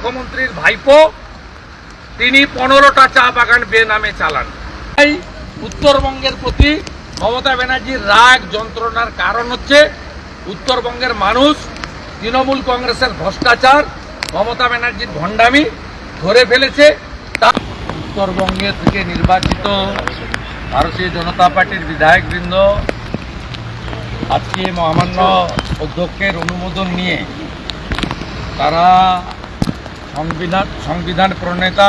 মুখ্যমন্ত্রীর ভাইপো, তিনি পনেরোটা চা বাগান বেনামে চালান। তাই উত্তরবঙ্গের প্রতি মমতা ব্যানার্জির রাগ, যন্ত্রণার কারণ হচ্ছে উত্তরবঙ্গের মানুষ, তৃণমূল কংগ্রেসের ভ্রষ্টাচার, মমতা ব্যানার্জির ভণ্ডামি ধরে ফেলেছে। তা উত্তরবঙ্গে থেকে নির্বাচিত ভারতীয় জনতা পার্টির বিধায়কবৃন্দ, আজকে মহামান্য অধ্যক্ষের অনুমোদন নিয়ে তারা সংবিধান সংবিধান প্রণেতা,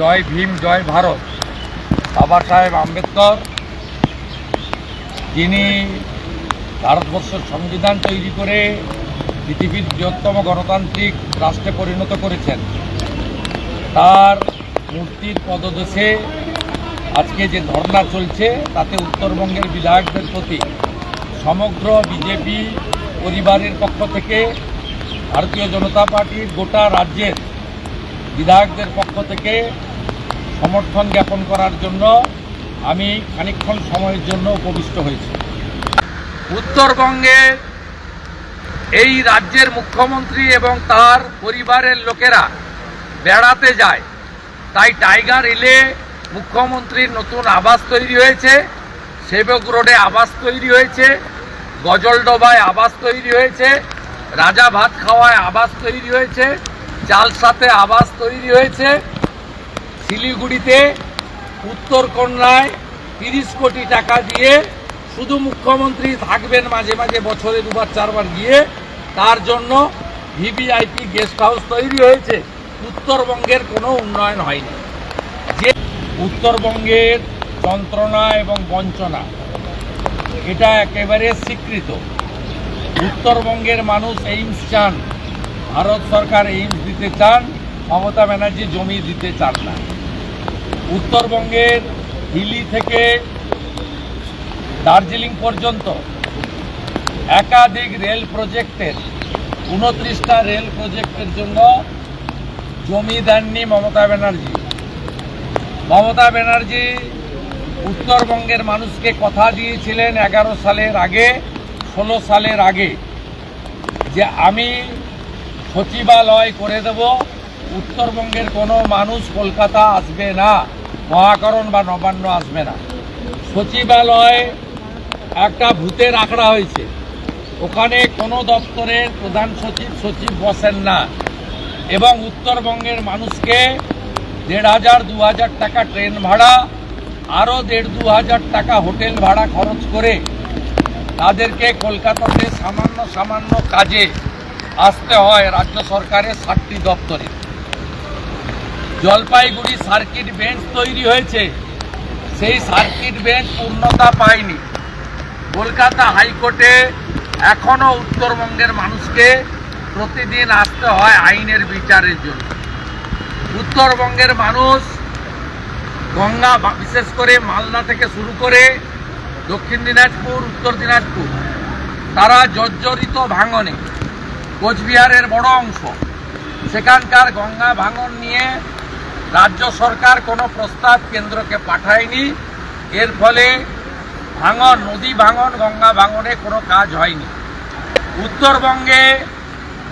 জয় ভীম, জয় ভারত। বাবা সাহেব আম্বেদকর, যিনি ভারতবর্ষের সংবিধান তৈরি করে পৃথিবীর বৃহত্তম গণতান্ত্রিক রাষ্ট্রে পরিণত করেছেন। তার মূর্তির পদদেশে আজকে যে ধর্না চলছে, তাতে উত্তরবঙ্গের বিধায়কদের প্রতি সমগ্র বিজেপি পরিবারের পক্ষ থেকে ভারতীয় জনতা পার্টির গোটা রাজ্যের বিধায়কদের পক্ষ থেকে সমর্থন জ্ঞাপন করার জন্য আমি খানিকক্ষণ সময়ের জন্য উপবিষ্ট হয়েছি। উত্তরবঙ্গে এই রাজ্যের মুখ্যমন্ত্রী এবং তার পরিবারের লোকেরা বেড়াতে যায়। তাই টাইগার হিলে মুখ্যমন্ত্রীর নতুন আবাস তৈরি হয়েছে, সেবক রোডে আবাস তৈরি হয়েছে গজলডোবায় আবাস তৈরি হয়েছে রাজা ভাত খাওয়ায় আবাস তৈরি হয়েছে চালসাতে আবাস তৈরি হয়েছে। শিলিগুড়িতে উত্তরকন্যায় তিরিশ কোটি টাকা দিয়ে শুধু মুখ্যমন্ত্রী থাকবেন মাঝে মাঝে বছরে দুবার, চারবার গিয়ে, তার জন্য ভিভিআইপি গেস্ট হাউস তৈরি হয়েছে। উত্তরবঙ্গের কোনো উন্নয়ন হয়নি। যে উত্তরবঙ্গের যন্ত্রণা এবং বঞ্চনা, এটা একেবারে স্বীকৃত। উত্তরবঙ্গের মানুষ এইমস চান। ভারত সরকার এইমস দিতে চান, মমতা ব্যানার্জি জমি দিতে চান না। উত্তরবঙ্গের হিলি থেকে দার্জিলিং পর্যন্ত একাধিক রেল প্রজেক্টের, উনত্রিশটা রেল প্রজেক্টের জন্য জমি দেননি মমতা ব্যানার্জি। মমতা ব্যানার্জি উত্তরবঙ্গের মানুষকে কথা দিয়েছিলেন এগারো সালের আগে। ষোলো সালের আগে যে আমি সচিবালয় করে দেব, উত্তরবঙ্গের কোনো মানুষ কলকাতা আসবে না, মহাকরণ বা নবান্ন আসবে না। সচিবালয় একটা ভূতের আঁকড়া হয়েছে। ওখানে কোনো দপ্তরের প্রধান সচিব সচিব বসেন না। এবং উত্তরবঙ্গের মানুষকে দেড় হাজার, দু হাজার টাকা ট্রেন ভাড়া, আরও দেড় দু হাজার টাকা হোটেল ভাড়া খরচ করে তাদেরকে কলকাতাতে সামান্য সামান্য কাজে আসতে হয় রাজ্য সরকারের সাতটি দপ্তরে। জলপাইগুড়ি সার্কিট বেঞ্চ তৈরি হয়েছে। সেই সার্কিট বেঞ্চ পূর্ণতা পায়নি। কলকাতা হাইকোর্টে এখনও উত্তরবঙ্গের মানুষকে প্রতিদিন আসতে হয় আইনের বিচারের জন্য। উত্তরবঙ্গের মানুষ গঙ্গা বিশেষ করে মালদা থেকে শুরু করে দক্ষিণ দিনাজপুর, উত্তর দিনাজপুর। তারা জর্জরিত ভাঙনে কোচবিহারের বড় অংশ। সেখানকার গঙ্গা ভাঙন নিয়ে রাজ্য সরকার কোনো প্রস্তাব কেন্দ্রকে পাঠায়নি। এর ফলে ভাঙন, নদী ভাঙন, গঙ্গা ভাঙনে কোনো কাজ হয়নি। উত্তরবঙ্গে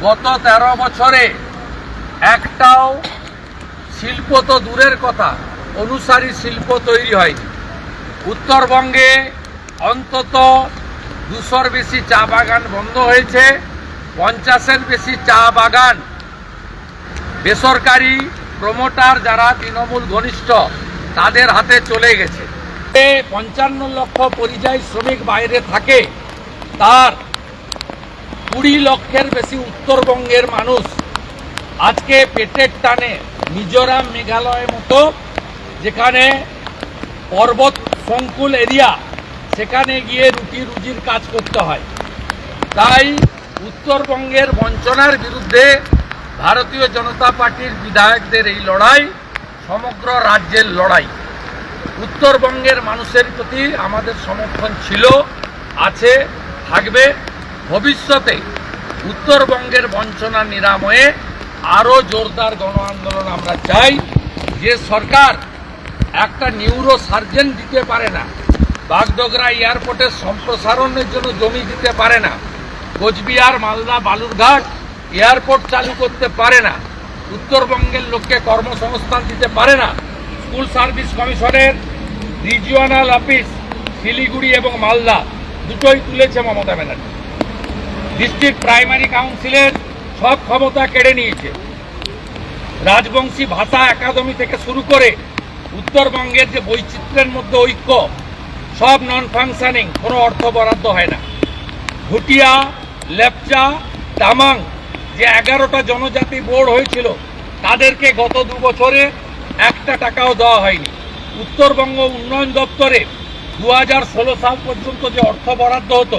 গত তেরো বছরে একটাও শিল্প তো দূরের কথা, অনুসারী শিল্প তৈরি হয়নি। উত্তরবঙ্গে অন্তত দুশোর বেশি চা বাগান বন্ধ হয়েছে, পঞ্চাশের বেশি চা বাগান। বেসরকারি প্রমোটার যারা তৃণমূল ঘনিষ্ঠ, তাদের হাতে চলে গেছে। পঞ্চান্ন লক্ষ পরিযায়ী শ্রমিক বাইরে থাকে, তার কুড়ি লক্ষের বেশি উত্তরবঙ্গের মানুষ আজকে পেটের টানে মিজোরাম মেঘালয়ের মতো, যেখানে পর্বত সংকুল এরিয়া সেখানে গিয়ে রুটি রুজির কাজ করতে হয়। তাই উত্তরবঙ্গের বঞ্চনার বিরুদ্ধে ভারতীয় জনতা পার্টির বিধায়কদের এই লড়াই, সমগ্র রাজ্যের লড়াই। উত্তরবঙ্গের মানুষের প্রতি আমাদের সমর্থন ছিল, আছে, থাকবে। ভবিষ্যতে উত্তরবঙ্গের বঞ্চনা নিরাময়ে আরও জোরদার গণ আন্দোলন আমরা চাই। যে সরকার একটা নিউরো সার্জন দিতে পারে না বাগডোগরা এয়ারপোর্টের সম্প্রসারণের জন্য জমি দিতে পারে না। কোচবিহার, মালদা, বালুরঘাট এয়ারপোর্ট চালু করতে পারে না। উত্তরবঙ্গের লোককে কর্মসংস্থান দিতে পারে না। স্কুল সার্ভিস কমিশনের রিজিওনাল অফিস শিলিগুড়ি এবং মালদা দুটোই তুলেছে মমতা ব্যানার্জি। ডিস্ট্রিক্ট প্রাইমারি কাউন্সিলের সব ক্ষমতা কেড়ে নিয়েছে। রাজবংশী ভাষা একাডেমি থেকে শুরু করে উত্তরবঙ্গের যে বৈচিত্র্যের মধ্যে ঐক্য সব নন ফাংশনিং কোনো অর্থ বরাদ্দ হয় না। ভুটিয়া, লেপচা, তামাং যে এগারোটা জনজাতি বোর্ড হয়েছিল, তাদেরকে গত দু বছরে একটা টাকাও দেওয়া হয়নি। উত্তরবঙ্গ উন্নয়ন দপ্তরে দু হাজার ষোলো সাল পর্যন্ত যে অর্থ বরাদ্দ হতো,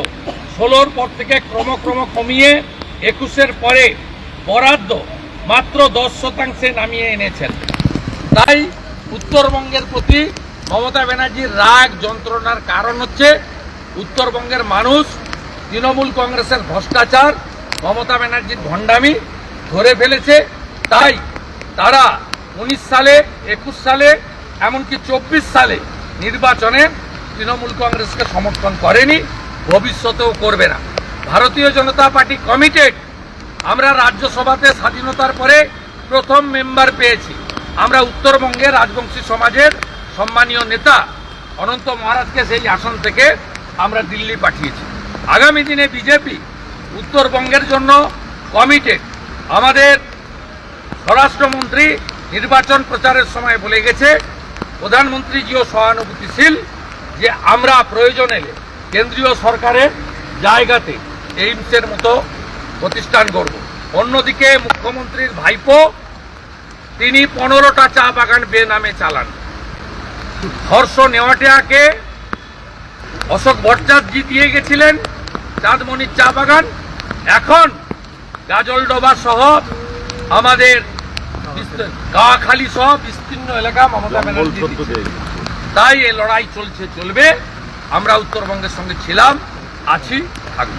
ষোলোর পর থেকে ক্রমক্রম কমিয়ে একুশের পরে বরাদ্দ মাত্র দশ শতাংশে নামিয়ে এনেছেন। তাই উত্তরবঙ্গের প্রতি মমতা ব্যানার্জির রাগ যন্ত্রণার কারণ হচ্ছে উত্তরবঙ্গের মানুষ তৃণমূল কংগ্রেসের ভ্রষ্টাচার, মমতা ব্যানার্জির ভণ্ডামি ধরে ফেলেছে। তাই তারা উনিশ সালে, একুশ সালে, এমনকি চব্বিশ সালে নির্বাচনে তৃণমূল কংগ্রেসকে সমর্থন করেনি, ভবিষ্যতেও করবে না। ভারতীয় জনতা পার্টি কমিটেড আমরা রাজ্যসভাতে স্বাধীনতার পরে প্রথম মেম্বার পেয়েছি। আমরা উত্তরবঙ্গে রাজবংশী সমাজের সম্মানীয় নেতা অনন্ত মহারাজকে সেই আসন থেকে আমরা দিল্লি পাঠিয়েছি। আগামী দিনে বিজেপি উত্তরবঙ্গের জন্য কমিটেড আমাদের স্বরাষ্ট্রমন্ত্রী নির্বাচন প্রচারের সময় বলে গেছে, প্রধানমন্ত্রীজিও সহানুভূতিশীল যে আমরা প্রয়োজন এলে কেন্দ্রীয় সরকারের জায়গাতে এইমসের মতো প্রতিষ্ঠান করব অন্যদিকে মুখ্যমন্ত্রীর ভাইপো, তিনি পনেরোটা চা বাগান বেনামে চালান। হর্ষ নেওয়াটিয়াকে অশোক ভট্টাচার্য দিয়ে গেছিলেন চাঁদমণির চা বাগান। এখন গাজলডোবা সহ আমাদের গাখালি সহ বিস্তীর্ণ এলাকা মমতা ব্যানার্জি তাই এই লড়াই চলছে চলবে। আমরা উত্তরবঙ্গের সঙ্গে ছিলাম আছি থাকব।